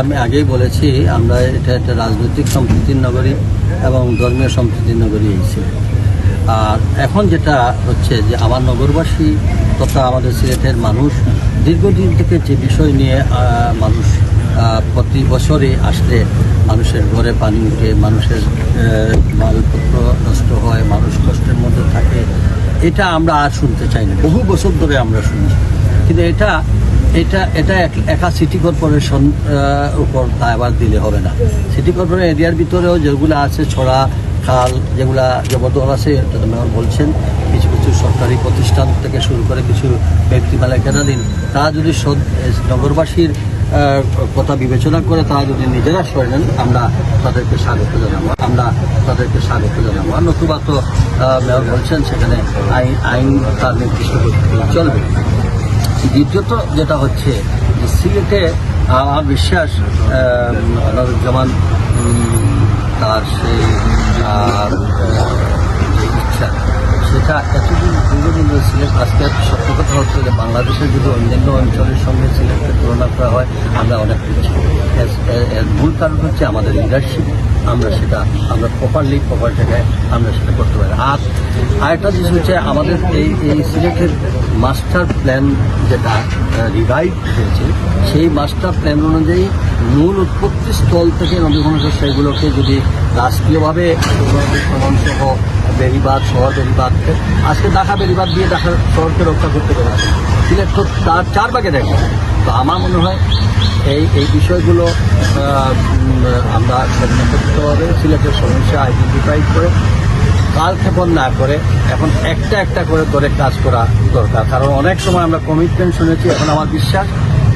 আমি আগেই বলেছি, আমরা এটা একটা রাজনৈতিক সম্প্রীতির নগরী এবং ধর্মীয় সম্প্রীতির নগরী সিলেট আর এখন যেটা হচ্ছে যে আমার নগরবাসী তথা আমাদের সিলেটের মানুষ দীর্ঘদিন থেকে যে বিষয় নিয়ে মানুষ প্রতি বছরে আসলে মানুষের ঘরে পানি উঠে, মানুষের মালপত্র নষ্ট হয়, মানুষ কষ্টের মধ্যে থাকে, এটা আমরা আর শুনতে চাই না। বহু বছর ধরে আমরা শুনছি। কিন্তু এটা এটা এটা এক- সিটি কর্পোরেশন উপর দায়ভার দিলে হবে না। সিটি কর্পোরেশন এরিয়ার ভিতরেও যেগুলো আছে, ছড়া, খাল, যেগুলা জবরদল আছে মেয়র বলছেন, কিছু কিছু সরকারি প্রতিষ্ঠান থেকে শুরু করে কিছু ব্যক্তি মালিকানাধীন, তারা যদি নগরবাসীর কথা বিবেচনা করে, তারা যদি নিজেরা সরে নেন, আমরা তাদেরকে স্বাগত জানাব। আমরা তাদেরকে স্বাগত জানাব। আর নতুবা তো মেয়র বলছেন, সেখানে আইন আইন তার নির্দিষ্ট চলবে। দ্বিতীয়ত যেটা হচ্ছে, যে সিলেটে আমার বিশ্বাস যেমন তার সেই ইচ্ছা, সেটা এতদিন দীর্ঘদিন সিলেট, আজকে সত্য কথা হচ্ছে যে বাংলাদেশের যদি অন্যান্য অঞ্চলের সঙ্গে সিলেটকে তুলনা করা হয়, আমরা অনেক পিছিয়ে। এর মূল কারণ হচ্ছে আমাদের লিডারশিপ আমরা সেটা, আমরা প্রপারলি প্রপার জায়গায় আমরা সেটা করতে পারি। আর আরেকটা জিনিস হচ্ছে আমাদের এই এই সিলেটের মাস্টার প্ল্যান যেটা রিভাইভ হয়েছে, সেই মাস্টার প্ল্যান অনুযায়ী মূল উৎপত্তি স্থল থেকে নদী ঘনশ্ব সেগুলোকে যদি রাষ্ট্রীয়ভাবে সহ বেরিবাদ শহর বেরিবাদ আজকে ঢাকা বেরিবাদ দিয়ে ঢাকা শহরকে রক্ষা করতে পারে সিলেট তো তার চার ভাগে দেখে। তো আমার মনে হয় এই এই বিষয়গুলো আমরা করতে সিলেটের সমস্যা আইডেন্টিফাই করে, কালক্ষেপণ না করে, এখন একটা একটা করে করে কাজ করা দরকার। কারণ অনেক সময় আমরা কমিটমেন্ট শুনেছি, এখন আমার বিশ্বাস,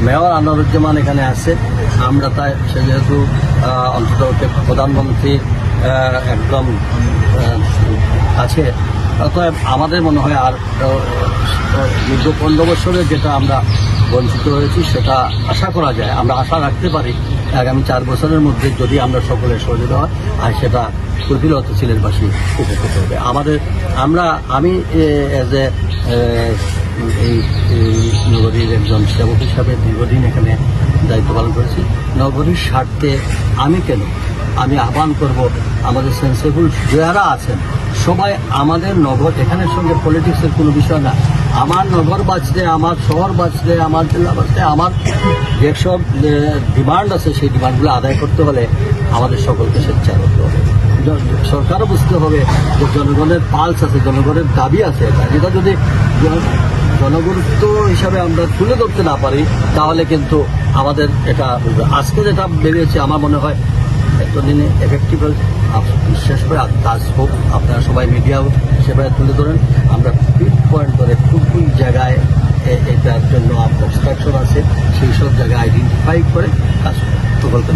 মেয়র আনোয়ারুজ্জামান এখানে আছে, আমরা তাই সে যেহেতু অন্তত প্রধানমন্ত্রী একদম আছে, অতএব আমাদের মনে হয় আর দীর্ঘ পনেরো বছরে যেটা আমরা বঞ্চিত হয়েছি, সেটা আশা করা যায়। আমরা আশা রাখতে পারি আগামী চার বছরের মধ্যে যদি আমরা সকলে সহযোগিতা হয়, আর সেটা প্রতিরত সিলেটবাসী উপকৃত হবে। আমাদের, আমরা, আমি এজ এ, এই নগরীর একজন সেবক হিসাবে দীর্ঘদিন এখানে দায়িত্ব পালন করেছি। নগরীর স্বার্থে আমি কেন? আমি আহ্বান করব, আমাদের সেন্সেবল যারা আছেন, সবাই আমাদের নগর, এখানের সঙ্গে পলিটিক্সের কোনো বিষয় না। আমার নগর বাঁচতে, আমার শহর বাঁচতে, আমার জেলা বাঁচতে, আমার যেসব ডিমান্ড আছে, সেই ডিমান্ডগুলো আদায় করতে হলে আমাদের সকলকে স্বেচ্ছায় করতে হবে। সরকারও বুঝতে হবে যে জনগণের পালস আছে, জনগণের দাবি আছে। যেটা যদি জন- জনগুরুত্ব হিসাবে আমরা তুলে ধরতে না পারি, তাহলে কিন্তু আমাদের এটা আজকে যেটা বেরিয়েছে, আমার মনে হয় এতদিনে এফেক্টিভ বিশেষ করে কাজ হোক, আপনারা সবাই মিডিয়াও সেভাবে তুলে ধরেন। আমরা পিট পয়েন্ট করে কোন কোন জায়গায় এটার জন্য অবস্ট্রাকশন আছে, সেই সব জায়গায় আইডেন্টিফাই করে কাজ প্রকল্প